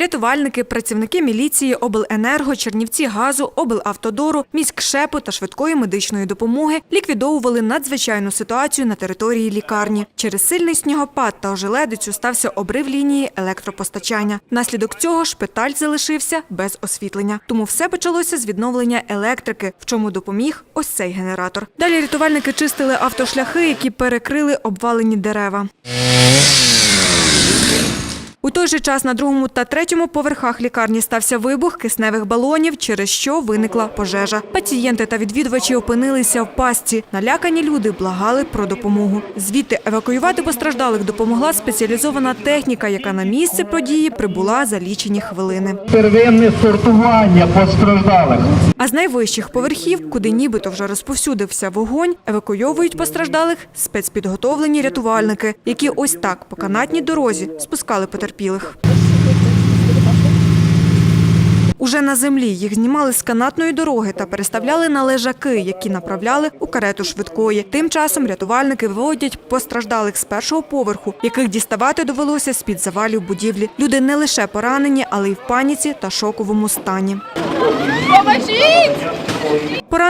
Рятувальники, працівники міліції, обленерго, Чернівці газу, облавтодору, міськшепу та швидкої медичної допомоги ліквідовували надзвичайну ситуацію на території лікарні. Через сильний снігопад та ожеледицю стався обрив лінії електропостачання. Внаслідок цього шпиталь залишився без освітлення. Тому все почалося з відновлення електрики, в чому допоміг ось цей генератор. Далі рятувальники чистили автошляхи, які перекрили обвалені дерева. У той же час на другому та третьому поверхах лікарні стався вибух кисневих балонів, через що виникла пожежа. Пацієнти та відвідувачі опинилися в пастці. Налякані люди благали про допомогу. Звідти евакуювати постраждалих допомогла спеціалізована техніка, яка на місце події прибула за лічені хвилини. первинне сортування постраждалих. А з найвищих поверхів, куди нібито вже розповсюдився вогонь, евакуйовують постраждалих спецпідготовлені рятувальники, які ось так по канатній дорозі спускали потерпілих. Уже на землі їх знімали з канатної дороги та переставляли на лежаки, які направляли у карету швидкої. Тим часом рятувальники виводять постраждалих з першого поверху, яких діставати довелося з-під завалів будівлі. Люди не лише поранені, але й в паніці та шоковому стані.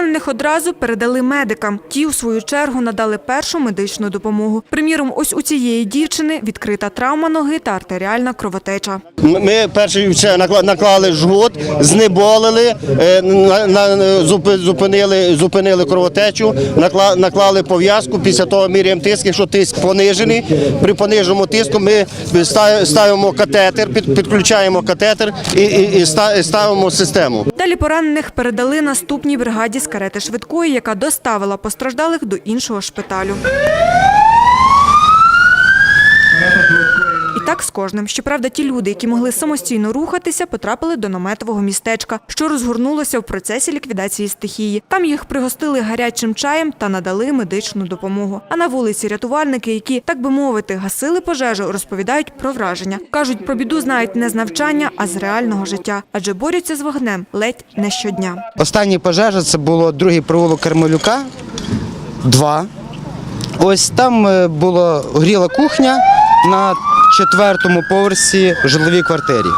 Поранених одразу передали медикам. Ті, у свою чергу, надали першу медичну допомогу. Приміром, ось у цієї дівчини відкрита травма ноги та артеріальна кровотеча. Ми накла- наклали жгут, знеболили, е, зупинили, зупинили кровотечу, накла- наклали пов'язку. Після того міряємо тиск. Якщо тиск понижений, при пониженому тиску ми ставимо катетер, підключаємо катетер і ставимо систему. Далі поранених передали наступній бригаді з карети швидкої, яка доставила постраждалих до іншого шпиталю. Так з кожним. Щоправда, ті люди, які могли самостійно рухатися, потрапили до наметового містечка, що розгорнулося в процесі ліквідації стихії. Там їх пригостили гарячим чаєм та надали медичну допомогу. А на вулиці рятувальники, які, так би мовити, гасили пожежу, розповідають про враження. Кажуть, про біду знають не з навчання, а з реального життя, адже борються з вогнем ледь не щодня. Остання пожежа це було другий провулок Кармелюка, два. Ось там е, була горіла кухня на четвертому поверсі в жиловій квартирі.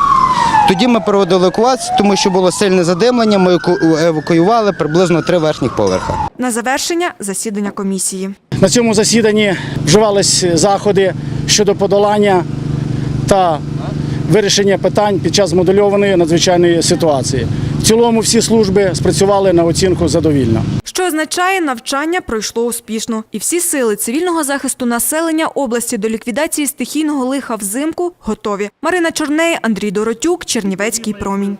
Тоді ми проводили евакуацію, тому що було сильне задимлення. Ми евакуювали приблизно три верхніх поверха. На завершення засідання комісії. На цьому засіданні вживались заходи щодо подолання та вирішення питань під час змодульованої надзвичайної ситуації. В цілому всі служби спрацювали на оцінку задовільно. Що означає, навчання пройшло успішно, і всі сили цивільного захисту населення області до ліквідації стихійного лиха взимку готові. Марина Чорней, Андрій Доротюк, Чернівецький промінь.